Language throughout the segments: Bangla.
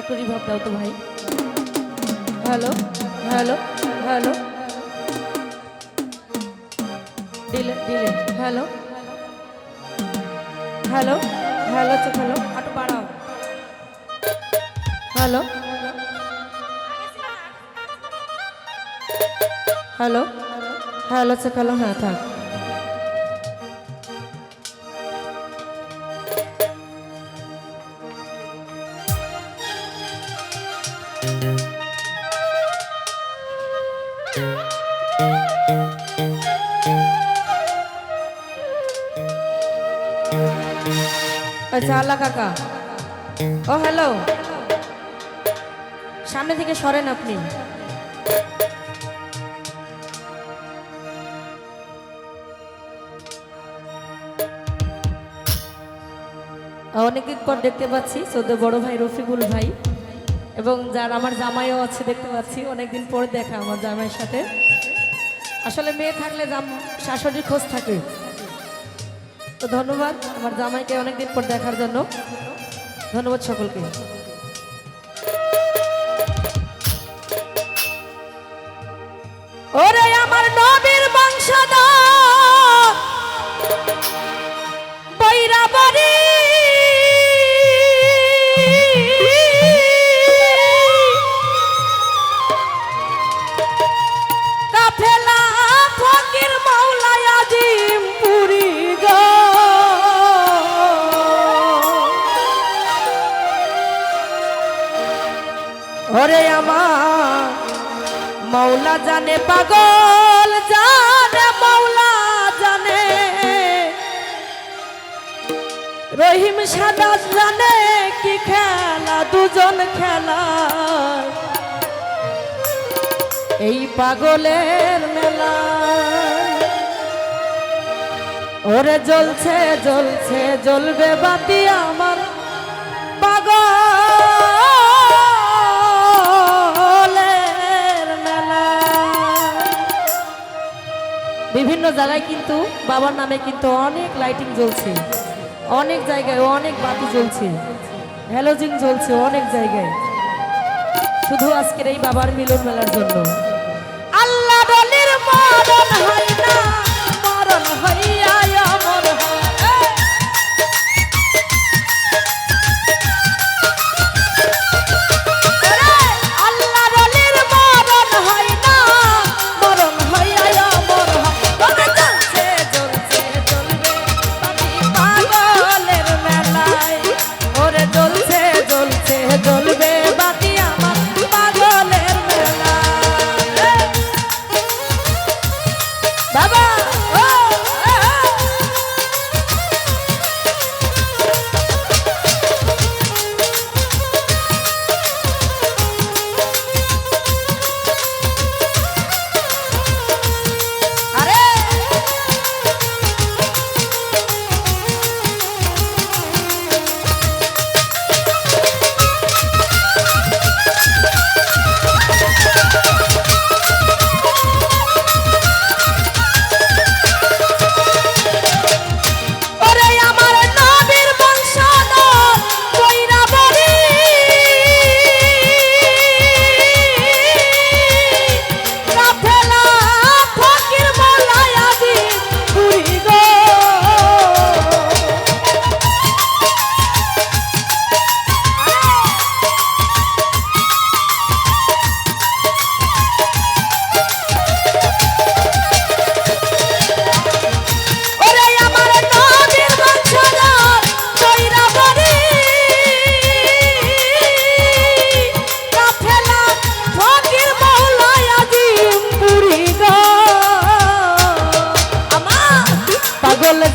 একটু রিভাব দাও তো ভাই। হ্যালো হ্যালো হ্যালো দিলে দিলে হ্যালো হ্যালো হ্যালো হ্যালো একটু বাড়াও। Hello hello hello check hello হ্যাঁ থাক। আচ্ছা আল্লাহ কাকা। ও হ্যালো সামনে থেকে সরেন আপনি। অনেকদিন পর দেখতে পাচ্ছি, সদ্য বড় ভাই রফিকুল ভাই। এবং যার আমার জামাইও আছে, দেখতে পাচ্ছি। অনেকদিন পরে দেখা আমার জামাইয়ের সাথে। আসলে মেয়ে থাকলে শাশুড়ির খোঁজ থাকে। তো ধন্যবাদ আমার জামাইকে অনেকদিন পর দেখার জন্য। ধন্যবাদ সকলকে। ওরে আমার। মৌলা জানে, পাগল জানে, মৌলা জানে। রহিম সাদা জানে, কি খেলা, দুজন খেলা। এই পাগলের মেলা। ওরে জ্বলছে জ্বলছে, জ্বলবে বাতি আমার। পাগলের বিভিন্ন জায়গায় কিন্তু বাবার নামে কিন্তু অনেক লাইটিং জ্বলছে। অনেক জায়গায় অনেক বাতি জ্বলছে। হ্যালোজিং জ্বলছে অনেক জায়গায়। শুধু আজকের এই বাবার মিলন মেলার জন্য। আল্লাহ মরণ হয় না, মরণ হইয়া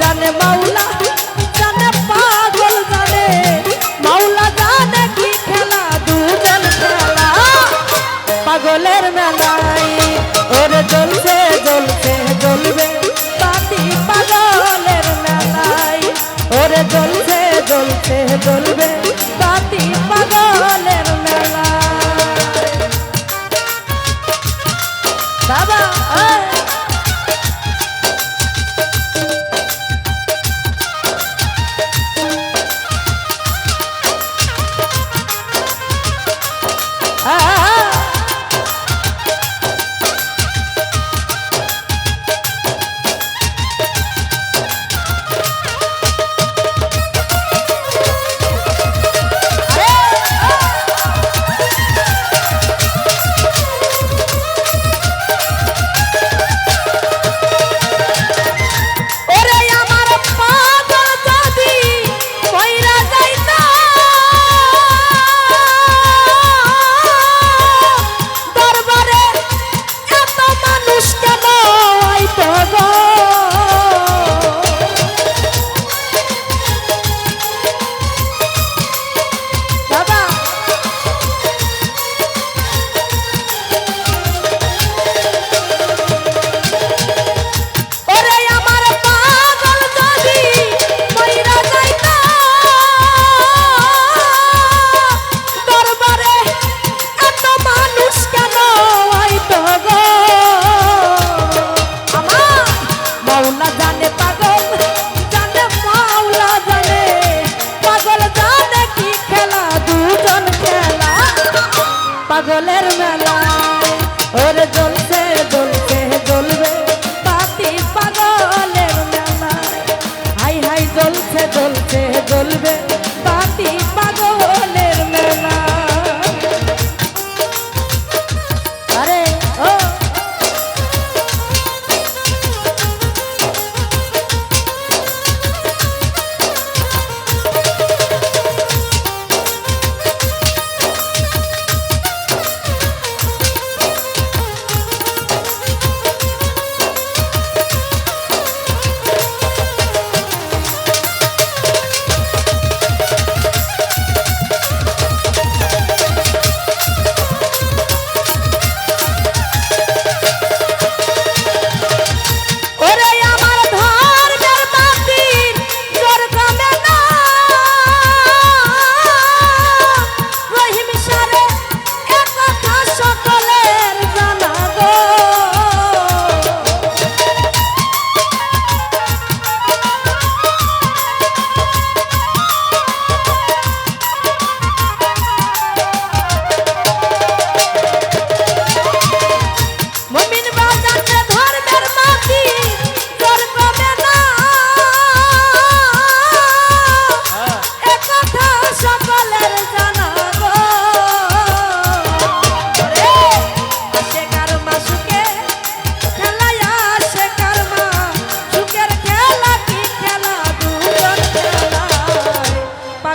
জানে মাওলা, জানে পাগল জানে। মাওলা জানে কি খেলা, দুজন খেলা। পাগলের মেলায় ওরে জ্বলছে জ্বলছে, জ্বলবে। পাতি পাগলের মেলায় ওরে জ্বলছে জ্বলছে, জ্বলবে।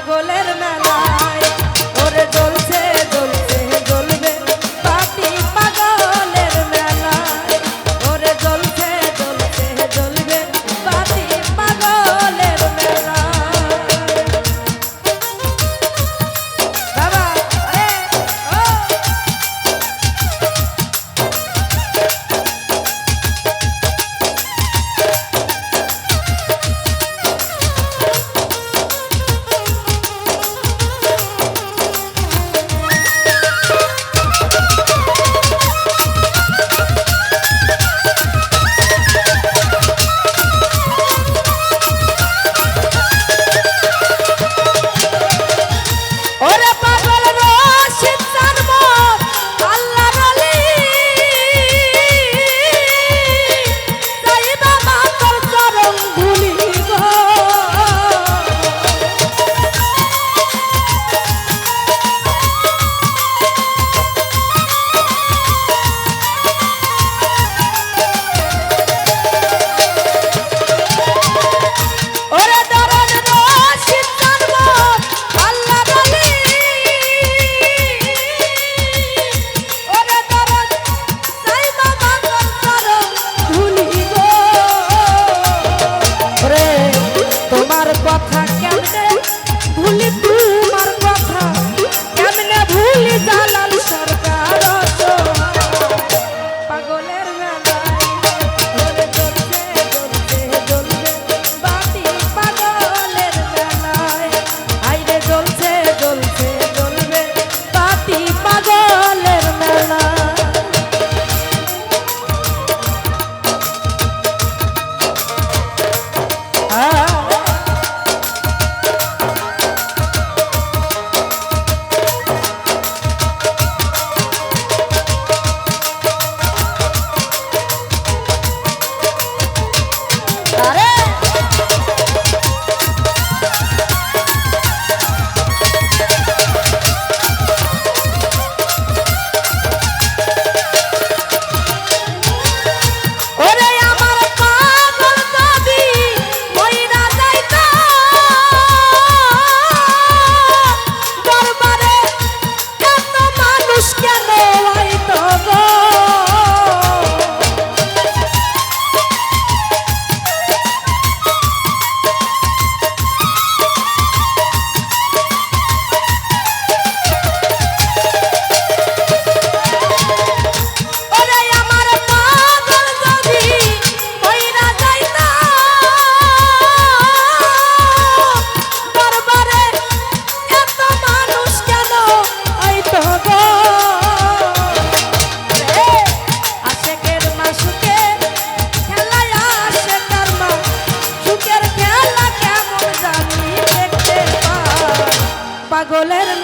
পাগলের মেলা let dolerme.